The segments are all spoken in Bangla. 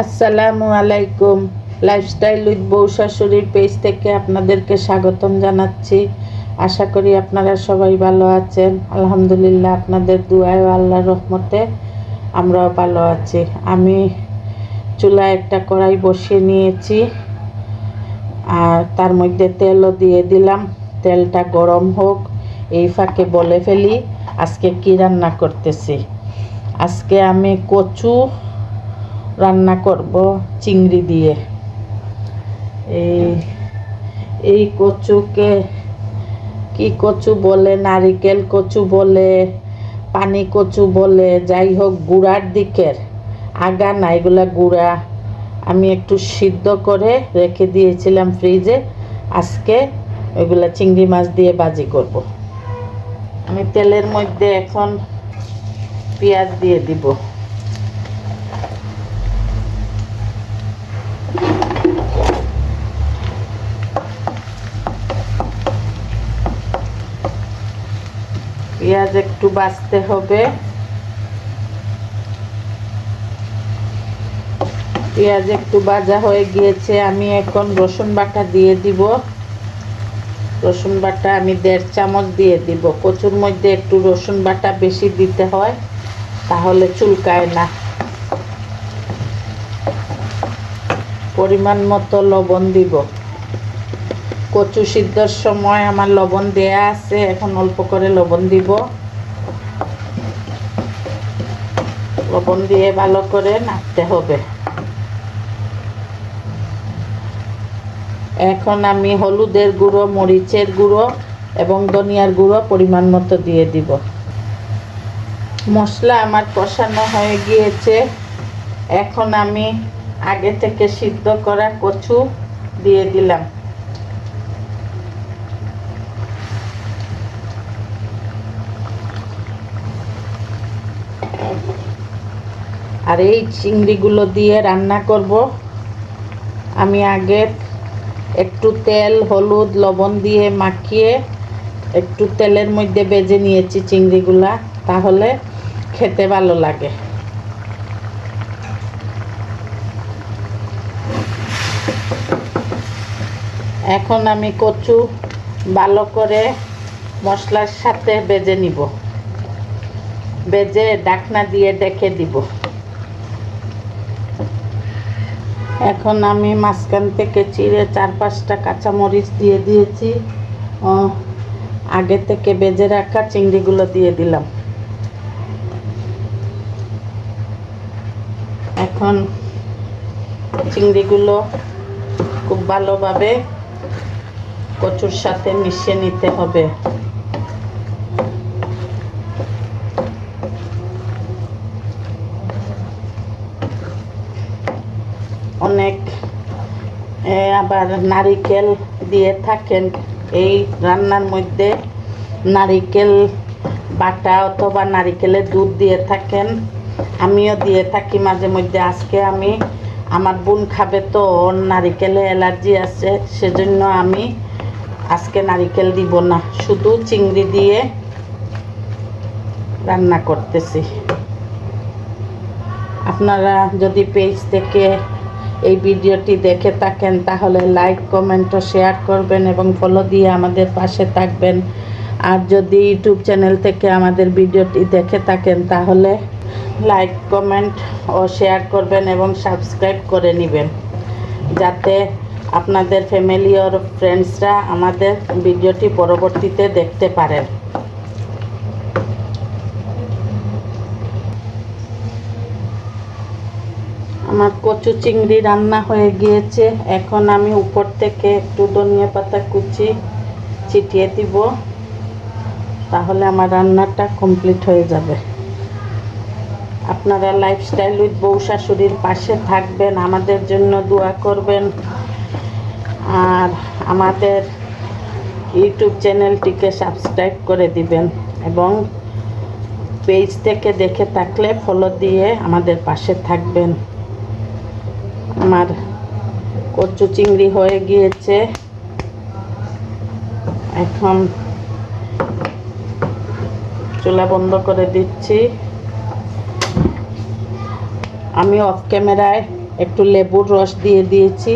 আসসালামু আলাইকুম। লাইফস্টাইল উইথ বউ শাশুড়ির পেজ থেকে আপনাদেরকে স্বাগতম জানাচ্ছি। আশা করি আপনারা সবাই ভালো আছেন। আলহামদুলিল্লাহ, আপনাদের দুয়ায় ও আল্লাহর রহমতে আমরাও ভালো আছি। আমি চুলায় একটা কড়াই বসিয়ে নিয়েছি। আর তার মধ্যে তেলও দিয়ে দিলাম। তেলটা গরম হোক, এই ফাঁকে বলে ফেলি, আজকে কি রান্না করতেছি? আজকে আমি কচু রান্না করব চিংড়ি দিয়ে। এই এই কচুকে কি কচু বলে, নারিকেল কচু বলে, পানি কচু বলে, যাই হোক গুড়ার দিকের আগা না, এগুলা গুড়া আমি একটু সিদ্ধ করে রেখে দিয়েছিলাম ফ্রিজে। আজকে ওইগুলা চিংড়ি মাছ দিয়ে বাজি করব। আমি তেলের মধ্যে এখন পেঁয়াজ দিয়ে দিব। পেঁয়াজ একটু বাছতে হবে। পেঁয়াজ একটু ভাজা হয়ে গিয়েছে, আমি এখন রসুন বাটা দিয়ে দিব। রসুন বাটা আমি দেড় চামচ দিয়ে দিব। কচুর মধ্যে একটু রসুন বাটা বেশি দিতে হয়, তাহলে চুলকায় না। পরিমাণ মতো লবণ দিব। কচু সিদ্ধর সময় আমার লবণ দেয়া আছে, এখন অল্প করে লবণ দিব। লবণ দিয়ে ভালো করে নাড়তে হবে। এখন আমি হলুদের গুঁড়ো, মরিচের গুঁড়ো এবং ধনিয়ার গুঁড়ো পরিমাণ মতো দিয়ে দিব। মশলা আমার কষানো হয়ে গিয়েছে। এখন আমি আগে থেকে সিদ্ধ করা কচু দিয়ে দিলাম। আর এই চিংড়িগুলো দিয়ে রান্না করব। আমি আগে একটু তেল, হলুদ, লবণ দিয়ে মাখিয়ে একটু তেলের মধ্যে বেজে নিয়েছি চিংড়িগুলা, তাহলে খেতে ভালো লাগে। এখন আমি কচু ভালো করে মশলার সাথে বেজে নিব। বেজে ডাকনা দিয়ে ডেকে দিব। এখন আমি মাঝখান থেকে চিড়ে চার পাঁচটা কাঁচামরিচ দিয়ে দিয়েছি। ও, আগে থেকে বেজে রাখা চিংড়িগুলো দিয়ে দিলাম। এখন চিংড়িগুলো খুব ভালোভাবে কচুর সাথে মিশিয়ে নিতে হবে। আবার নারিকেল দিয়ে থাকেন। এই রান্নার মধ্যে নারিকেল বাটা অথবা নারিকেলের দুধ দিয়ে থাকেন। আমিও দিয়ে থাকি মাঝে মধ্যে। আজকে আমি, আমার বোন খাবে তো, ওর নারিকেলে অ্যালার্জি আছে, সেজন্য আমি আজকে নারিকেল দিব না। শুধু চিংড়ি দিয়ে রান্না করতেছি। আপনারা যদি পেজ থেকে এই ভিডিওটি দেখে থাকেন, তাহলে লাইক কমেন্ট ও শেয়ার করবেন এবং ফলো দিয়ে আমাদের পাশে থাকবেন। আর যদি ইউটিউব চ্যানেল থেকে আমাদের ভিডিওটি দেখে থাকেন, তাহলে লাইক কমেন্ট ও শেয়ার করবেন এবং সাবস্ক্রাইব করে নেবেন। যাতে আপনাদের ফ্যামিলি ওর ফ্রেন্ডসরা আমাদের ভিডিওটি পরবর্তীতে দেখতে পারেন। আমার কচু চিংড়ি রান্না হয়ে গিয়েছে। এখন আমি উপর থেকে একটু ধনিয়া পাতা কুচি ছিটিয়ে দিব। তাহলে আমার রান্নাটা কমপ্লিট হয়ে যাবে। আপনারা লাইফস্টাইল উইথ বউ শাশুড়ির পাশে থাকবেন, আমাদের জন্য দোয়া করবেন। আর আমাদের ইউটিউব চ্যানেলটিকে সাবস্ক্রাইব করে দিবেন এবং পেজ থেকে দেখে থাকলে ফলো দিয়ে আমাদের পাশে থাকবেন। আমার কচু চিংড়ি হয়ে গিয়েছে। এখন চুলা বন্ধ করে দিচ্ছি। আমি অফ ক্যামেরায় একটু লেবুর রস দিয়ে দিয়েছি।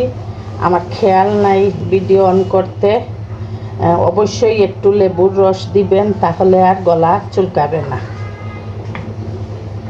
আমার খেয়াল নাই ভিডিও অন করতে। অবশ্যই একটু লেবুর রস দিবেন, তাহলে আর গলা চুলকাবে না।